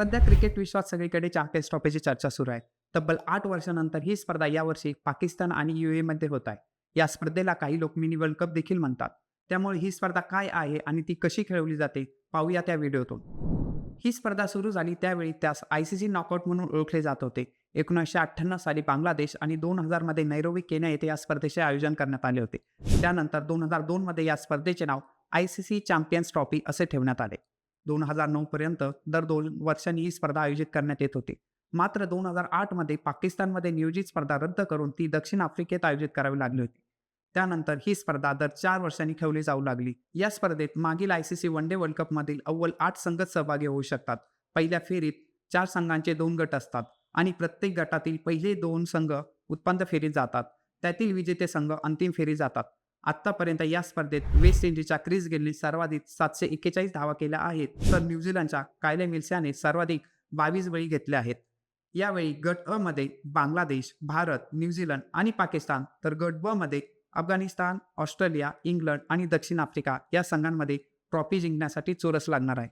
सध्या क्रिकेट विश्वात सगळीकडे चॅम्पियन्स ट्रॉफीची चर्चा सुरू आहे. तब्बल आठ वर्षानंतर ही स्पर्धा यावर्षी पाकिस्तान आणि युए मध्ये होत आहे. या स्पर्धेला काही लोक मिनी वर्ल्ड कप देखील म्हणतात. त्यामुळे ही स्पर्धा काय आहे आणि ती कशी खेळवली जाते पाहूया त्या व्हिडिओतून. ही स्पर्धा सुरू झाली त्यावेळी त्यास आय सी सी नॉकआउट म्हणून ओळखले जात होते. एकोणीसशे अठ्ठ्याण्णव साली बांगलादेश आणि दोन हजारमध्ये नैरोबी केन्या येथे या स्पर्धेचे आयोजन करण्यात आले होते. त्यानंतर दोन हजार दोनमध्ये या स्पर्धेचे नाव I C C champions trophy असे ठेवण्यात आले. दोन हजार नऊ पर्यंत दर दोन वर्षांनी ही स्पर्धा आयोजित करण्यात येत होती. मात्र दोन हजार आठमध्ये पाकिस्तानमध्ये नियोजित स्पर्धा रद्द करून ती दक्षिण आफ्रिकेत आयोजित करावी लागली होती. त्यानंतर ही स्पर्धा दर चार वर्षांनी खेळली जाऊ लागली. या स्पर्धेत मागील I C C one day world कपमधील अव्वल आठ संघच सहभागी होऊ शकतात. पहिल्या फेरीत चार संघांचे दोन गट असतात आणि प्रत्येक गटातील पहिले दोन संघ उत्पन्न फेरीत जातात. त्यातील विजेते संघ अंतिम फेरी जातात. आत्तापर्यंत या स्पर्धेत वेस्ट इंडिजच्या क्रिस गेलने सर्वाधिक सातशे एक्केचाळीस धावा केल्या आहेत तर न्यूझीलंडच्या कायले मिल्स्याने सर्वाधिक बावीस बळी घेतले आहेत. यावेळी गट अ मध्ये बांगलादेश भारत न्यूझीलंड आणि पाकिस्तान तर गट ब मध्ये अफगाणिस्तान ऑस्ट्रेलिया इंग्लंड आणि दक्षिण आफ्रिका या संघांमध्ये ट्रॉफी जिंकण्यासाठी चोरस लागणार आहे.